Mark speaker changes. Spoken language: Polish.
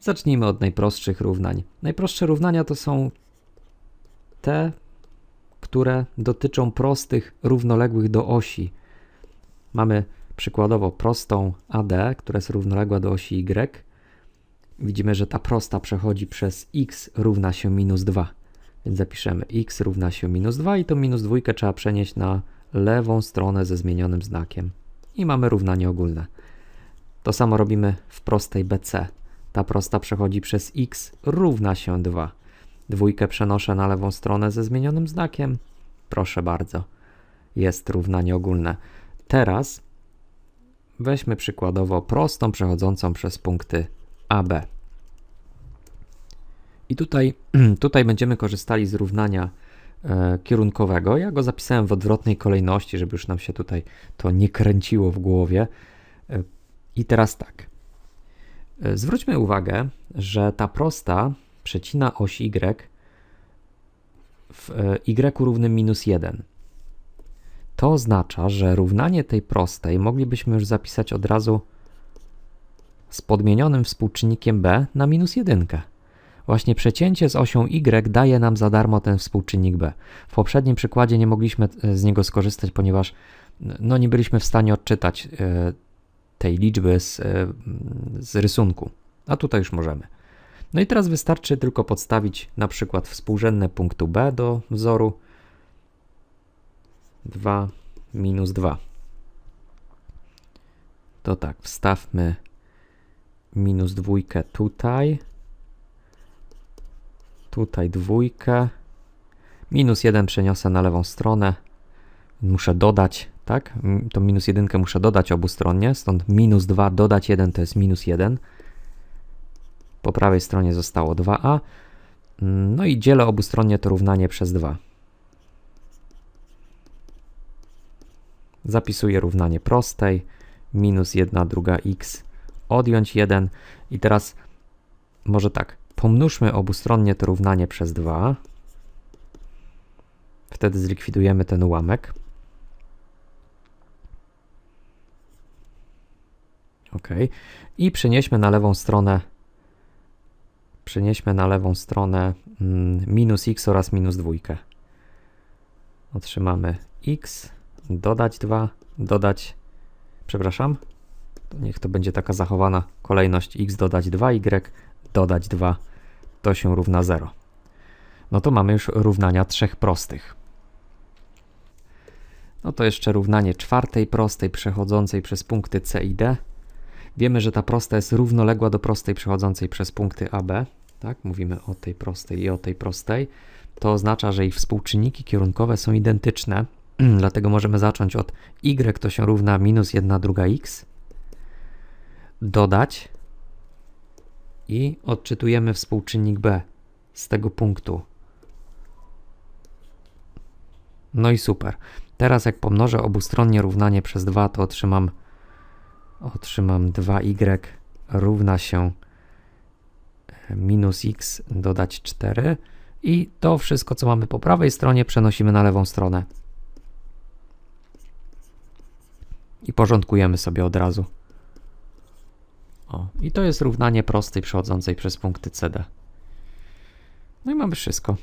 Speaker 1: Zacznijmy od najprostszych równań. Najprostsze równania to są te, które dotyczą prostych, równoległych do osi. Mamy przykładowo prostą AD, która jest równoległa do osi Y. Widzimy, że ta prosta przechodzi przez x równa się minus 2. Więc zapiszemy x równa się minus 2 i to minus dwójkę trzeba przenieść na lewą stronę ze zmienionym znakiem. I mamy równanie ogólne. To samo robimy w prostej BC. Ta prosta przechodzi przez x równa się 2. Dwójkę przenoszę na lewą stronę ze zmienionym znakiem. Proszę bardzo. Jest równanie ogólne. Teraz weźmy przykładowo prostą przechodzącą przez punkty AB. I tutaj, tutaj będziemy korzystali z równania e, kierunkowego. Ja go zapisałem w odwrotnej kolejności, żeby już nam się tutaj to nie kręciło w głowie. E, I teraz tak. E, Zwróćmy uwagę, że ta prosta przecina oś y w e, y równym minus 1. To oznacza, że równanie tej prostej moglibyśmy już zapisać od razu z podmienionym współczynnikiem b na minus 1. Właśnie przecięcie z osią y daje nam za darmo ten współczynnik b. W poprzednim przykładzie nie mogliśmy e, z niego skorzystać, ponieważ no, nie byliśmy w stanie odczytać tej liczby z, e, z rysunku, a tutaj już możemy. No i teraz wystarczy tylko podstawić na przykład współrzędne punktu b do wzoru. 2 minus 2. To tak, wstawmy minus dwójkę tutaj, tutaj dwójkę, minus 1 przeniosę na lewą stronę, muszę dodać, tak, to minus jedynkę muszę dodać obustronnie, stąd minus 2 dodać 1 to jest minus 1. Po prawej stronie zostało 2a, no i dzielę obustronnie to równanie przez 2. Zapisuję równanie prostej, minus 1 druga x, odjąć 1 i teraz może tak, pomnóżmy obustronnie to równanie przez 2. Wtedy zlikwidujemy ten ułamek. Ok. I przenieśmy na lewą stronę przenieśmy na lewą stronę mm, minus x oraz minus dwójkę. Otrzymamy x, dodać 2, dodać, przepraszam, niech to będzie taka zachowana kolejność x dodać 2y, dodać 2, to się równa 0. No to mamy już równania trzech prostych. No to jeszcze równanie czwartej prostej przechodzącej przez punkty C i D. Wiemy, że ta prosta jest równoległa do prostej przechodzącej przez punkty AB. Tak, mówimy o tej prostej i o tej prostej. To oznacza, że ich współczynniki kierunkowe są identyczne, dlatego możemy zacząć od y to się równa minus 1 druga x, dodać i odczytujemy współczynnik b z tego punktu. No i super. Teraz jak pomnożę obustronnie równanie przez 2, to otrzymam otrzymam 2y równa się e, minus x dodać 4 i to wszystko, co mamy po prawej stronie, przenosimy na lewą stronę. I porządkujemy sobie od razu. O, i to jest równanie prostej przechodzącej przez punkty CD. No i mamy wszystko.